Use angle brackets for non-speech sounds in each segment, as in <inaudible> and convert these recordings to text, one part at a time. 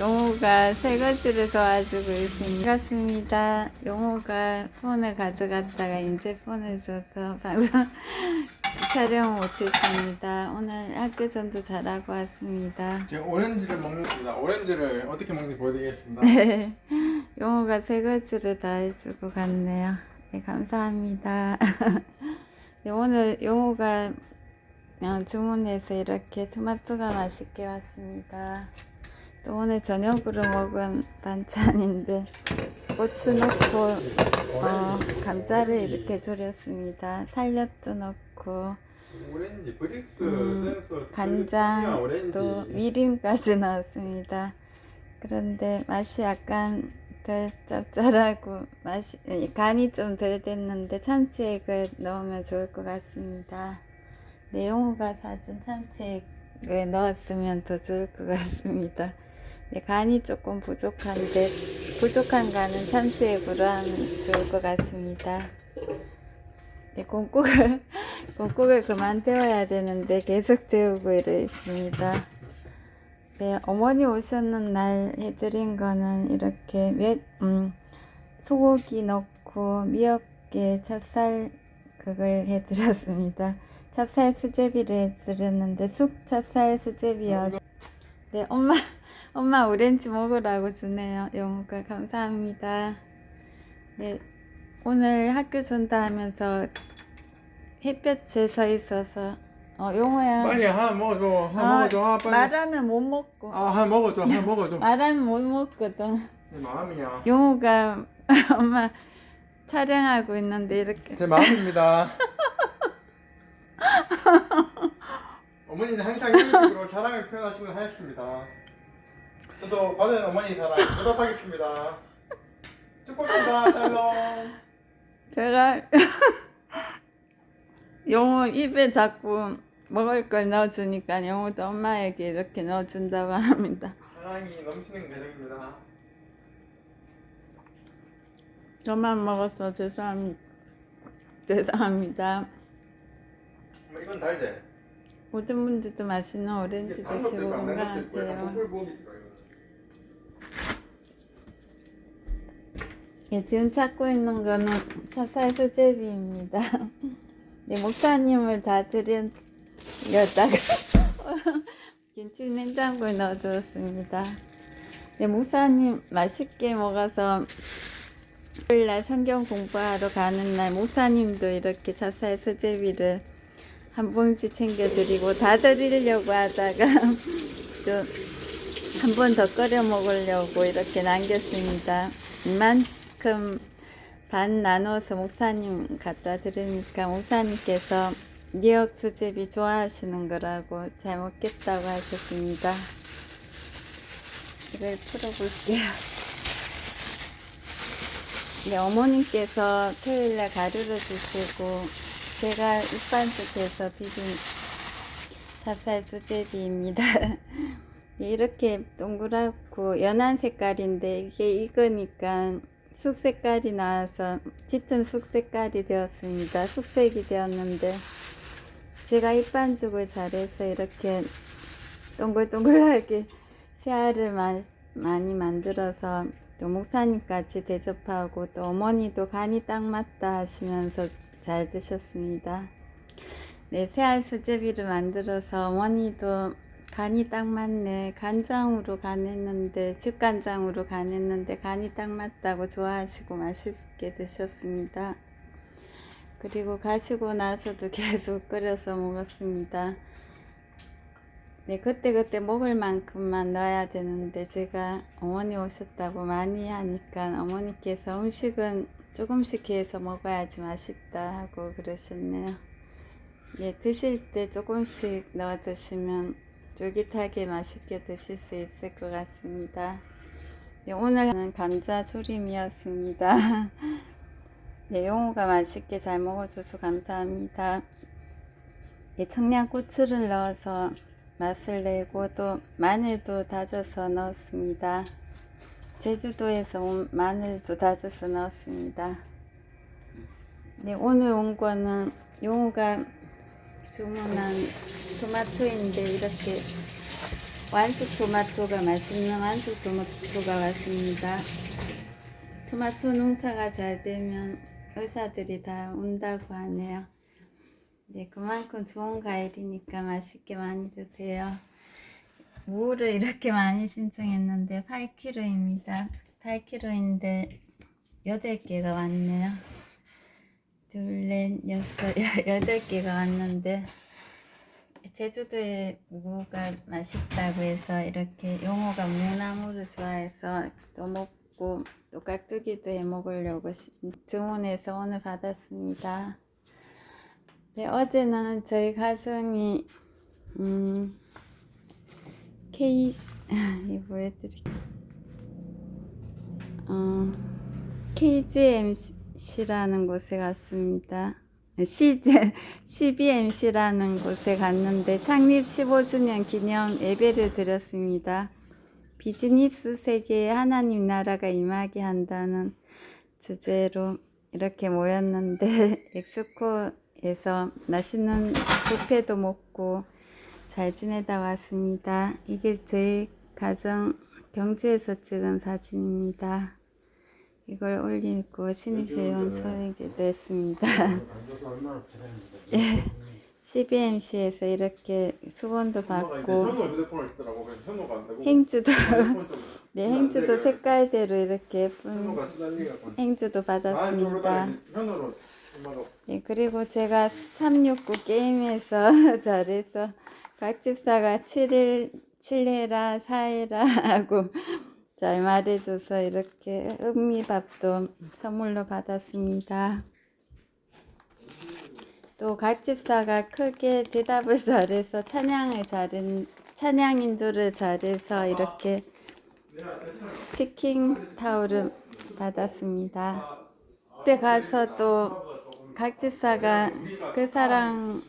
용호가 설거지를 도와주고 있습니다. 반갑습니다. 용호가 폰을 가져갔다가 이제 폰을 줘서 방송 <laughs> 촬영 못했습니다. 오늘 학교 전도 잘하고 왔습니다. 제가 오렌지를 먹는습니다. 오렌지를 어떻게 먹는지 보여드리겠습니다. 네, <laughs> 용호가 설거지를 다 해주고 갔네요. 네, 감사합니다. <laughs> 네, 오늘 용호가 어, 주문해서 이렇게 토마토가 맛있게 왔습니다. 또 오늘 저녁으로 먹은 반찬인데 고추 넣고 어, 감자를 이렇게 졸였습니다. 살엿도 넣고 오렌지 브릭스 음, 센서 간장 오렌지 또 미림까지 넣었습니다. 그런데 맛이 약간 덜 짭짤하고 맛이 에, 간이 좀 덜 됐는데 참치액을 넣으면 좋을 것 같습니다. 내용호가 사준 참치액을 넣었으면 더 좋을 것 같습니다. 네, 간이 조금 부족한데 부족한 간은 참치액으로 하면 좋을 것 같습니다. 네, 콩국을 콩국을 <laughs> 그만 데워야 되는데 계속 데우고 이래 있습니다. 네, 어머니 오셨는 날 해드린 거는 이렇게 몇, 음, 소고기 넣고 미역개 찹쌀 그걸 해드렸습니다. 찹쌀 수제비를 해드렸는데 쑥 찹쌀 수제비여. 네, 엄마, 엄마 오렌지 먹으라고 주네요. 영우가 감사합니다. 네, 오늘 학교 준다 하면서 햇볕에 서 있어서 어, 용호야. 빨리 하나 먹어줘 하나 아, 먹어줘 하나 빨리 말하면 못 먹고. 아 하나 먹어줘 하나 먹어줘 <laughs> 말하면 못 먹거든. 내 마음이야 용호가 <laughs> 엄마 촬영하고 있는데 이렇게 제 마음입니다 <laughs> 어머니는 항상 이런 식으로 사랑을 표현하시면 하였습니다 저도 받은 어머니 사랑 보답하겠습니다 축복합니다 샬롬 제가 <laughs> 용호 입에 자꾸 먹을 걸 넣어주니까 용호도 엄마에게 이렇게 넣어준다고 합니다. 사랑이 넘치는 가정입니다 저만 먹어서 죄송합니다. 죄송합니다. 뭐 이건 달지? 모든 분들도 맛있는 오렌지 드시고 있고 약간 건강하세요 들어요 예, 지금 찾고 있는 거는 찹쌀 수제비입니다. <laughs> 네, 목사님을 다 드렸다가 <laughs> 김치 냉장고에 넣어두었습니다. 네, 목사님 맛있게 먹어서 토요일날 성경 공부하러 가는 날 목사님도 이렇게 찹쌀 수제비를 한 봉지 챙겨드리고 다 드리려고 하다가 <laughs> 또한번 더 끓여 먹으려고 이렇게 남겼습니다. 이만 큼 반 나눠서 목사님 갖다 드리니까 목사님께서 미역 수제비 좋아하시는 거라고 잘 먹겠다고 하셨습니다. 이걸 풀어볼게요. 네, 어머님께서 토요일날 가루를 주시고 제가 입반숙해서 비빔 찹쌀 수제비입니다. <laughs> 이렇게 동그랗고 연한 색깔인데 이게 익으니까 쑥 색깔이 나와서 짙은 쑥 색깔이 되었습니다. 쑥색이 되었는데 제가 입반죽을 잘해서 이렇게 동글동글하게 새알을 마- 많이 만들어서 또 목사님까지 대접하고 또 어머니도 간이 딱 맞다 하시면서 잘 드셨습니다. 네, 새알 수제비를 만들어서 어머니도 간이 딱 맞네. 간장으로 간했는데, 집간장으로 간했는데, 간이 딱 맞다고 좋아하시고 맛있게 드셨습니다. 그리고 가시고 나서도 <laughs> 계속 끓여서 먹었습니다. 네, 그때그때 먹을 만큼만 넣어야 되는데, 제가 어머니 오셨다고 많이 하니까 어머니께서 음식은 조금씩 해서 먹어야지 맛있다 하고 그러셨네요. 예, 드실 때 조금씩 넣어 드시면 쫄깃하게 맛있게 드실 수 있을 것 같습니다. 네, 오늘은 감자 조림이었습니다. <laughs> 네, 용호가 맛있게 잘 먹어줘서 감사합니다. 네, 청양고추를 넣어서 맛을 내고 또 마늘도 다져서 넣었습니다. 제주도에서 온 마늘도 다져서 넣었습니다. 네, 오늘 온 거는 용호가 주문한 토마토인데 이렇게 완숙 토마토가 맛있는 완숙 토마토가 왔습니다. 토마토 농사가 잘 되면 의사들이 다 온다고 하네요. 네, 그만큼 좋은 과일이니까 맛있게 많이 드세요. 무를 이렇게 많이 신청했는데 8kg입니다. 8kg인데 8개가 왔네요. 둘, 넷, 여섯, <laughs> 여덟 개가 왔는데 제주도에 무가 맛있다고 해서 이렇게 용호가 무나무를 좋아해서 또 먹고 또 깍두기도 해 먹으려고 시- 주문해서 오늘 받았습니다. 네, 어제는 저희 가정이 음 K 이 보여드릴게요. 어, KGMC라는 곳에 갔습니다. CJ, CBMC라는 곳에 갔는데 창립 15주년 기념 예배를 드렸습니다. 비즈니스 세계에 하나님 나라가 임하게 한다는 주제로 이렇게 모였는데 <laughs> 엑스코에서 맛있는 뷔페도 먹고 잘 지내다 왔습니다. 이게 저희 가정 경주에서 찍은 사진입니다. 이걸 올리고 신입회원 소개도 했습니다. <laughs> 예, CBMC에서 이렇게 수건도 받고. 행주도 <laughs> 좀- 네안 행주도 색깔대로 이렇게 예쁜 행주도 아, 받았습니다. 예, 그리고 제가 369 게임에서 <laughs> 잘해서 곽집사가 7일 7해라 4해라 하고 잘 말해줘서 이렇게 음미밥도 선물로 받았습니다. 또 곽집사가 크게 대답을 잘해서 찬양을 잘한 찬양 인도를 잘해서 이렇게 치킨 타올을 받았습니다. 그때 가서 또 각집사가 그 사랑.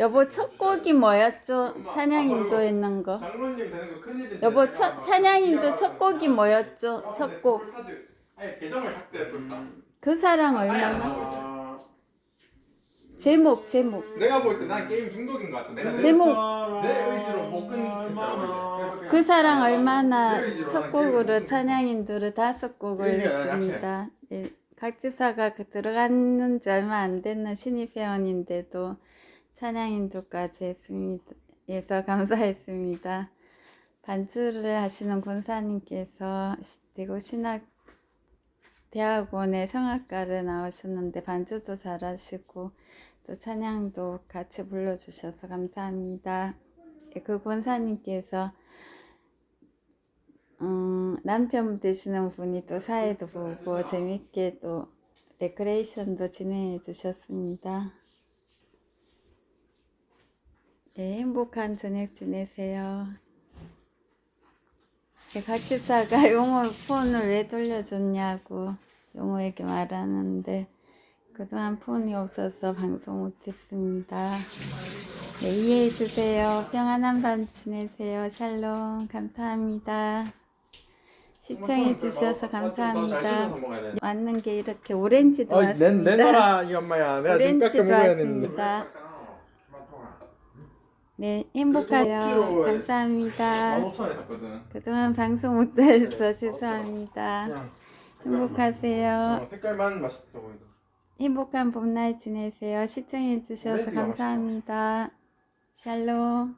여보 첫 곡이 뭐였죠? 찬양 인도 했는 거. 장로님 되는 거 큰일인데. 여보 첫막 찬양 인도 우리가 첫 곡이 뭐였죠? 첫 곡. 아니 계정을 삭제해 볼까? 그 사랑 얼마나? 제목 제목. 내가 볼 때 난 게임 중독인 것 같아. 내가 내- 제목. 내 의지로 못 끊겠더라고 이제. 그래서 그 사랑 얼마나 첫난 곡으로 게임을 찬양 인도를 다섯 곡을 의지가 했습니다. 예, 각 지사가 그 들어갔는지 얼마 안 됐는 신입 회원인데도 찬양 인도까지 했습니다. 해서 감사했습니다. 반주를 하시는 권사님께서 대구 신학 대학원의 성악과를 나오셨는데 반주도 잘하시고 또 찬양도 같이 불러주셔서 감사합니다. 예, 그 권사님께서 음, 남편 되시는 분이 또 사회도 보고 재밌게 또 레크레이션도 진행해 주셨습니다. 네, 행복한 저녁 지내세요. 네, 각집사가 용호 폰을 왜 돌려줬냐고 용호에게 말하는데 그동안 폰이 없어서 방송 못했습니다. 네, 이해해 주세요. 평안한 밤 지내세요. 샬롬 감사합니다. 시청해 주셔서 감사합니다. 왔는 게 이렇게 오렌지도 어, 내, 왔습니다. 내놔라 이 엄마야. 내가 오렌지도 먹어야 되는데. 왔습니다. 네, 행복하세요. 키로에 감사합니다. 15,000원에 샀거든. 그동안 방송 못해서 죄송합니다. 그냥 행복하세요. 어, 색깔만 맛있어 보이고. 행복한 봄날 지내세요. 시청해 주셔서 오렌지가 감사합니다. 샬롬.